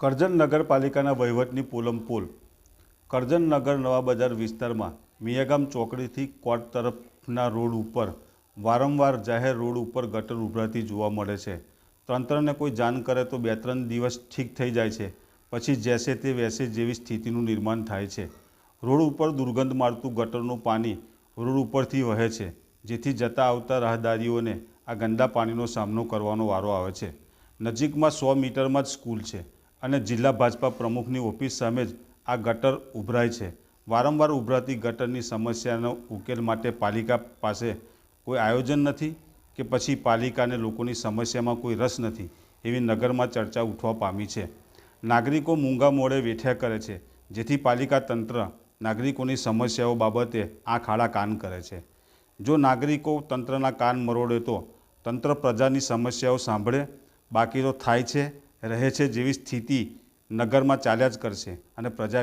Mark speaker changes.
Speaker 1: કરજણ નગરપાલિકાના વહીવટની પોલમપોલ કરજણ નગર નવા બજાર વિસ્તારમાં મિયાગામ ચોકડીથી કોર્ટ તરફના રોડ ઉપર વારંવાર જાહેર રોડ ઉપર ગટર ઉભરાતી જોવા મળે છે. તંત્રને કોઈ જાણ કરે તો બે ત્રણ દિવસ ઠીક થઈ જાય છે. પછી જેસે તે વેસે જેવી સ્થિતિનું નિર્માણ થાય છે. રોડ ઉપર દુર્ગંધ મારતું ગટરનું પાણી રોડ ઉપરથી વહે છે, જેથી જતા આવતા રાહદારીઓને આ ગંદા પાણીનો સામનો કરવાનો વારો આવે છે. નજીકમાં સો મીટરમાં જ સ્કૂલ છે. અને જિલ્લા ભાજપા પ્રમુખની ઓફિસ સામે જ આ ગટર ઉભરાય છે. વારંવાર ઉભરાતી ગટરની સમસ્યાનો ઉકેલ માટે પાલિકા પાસે કોઈ આયોજન નથી કે પછી પાલિકાને લોકોની સમસ્યામાં કોઈ રસ નથી એવી નગરમાં ચર્ચા ઉઠવા પામી છે. નાગરિકો મૂંગા મોડે વેઠ્યા કરે છે, જેથી પાલિકા તંત્ર નાગરિકોની સમસ્યાઓ બાબતે આંખ આડા કાન કરે છે. જો નાગરિકો તંત્રના કાન મરોડે તો તંત્ર પ્રજાની સમસ્યાઓ સાંભળે, બાકી તો થાય છે રહે છે જેવી સ્થિતિ નગરમાં ચાલ્યા જ કરશે અને પ્રજા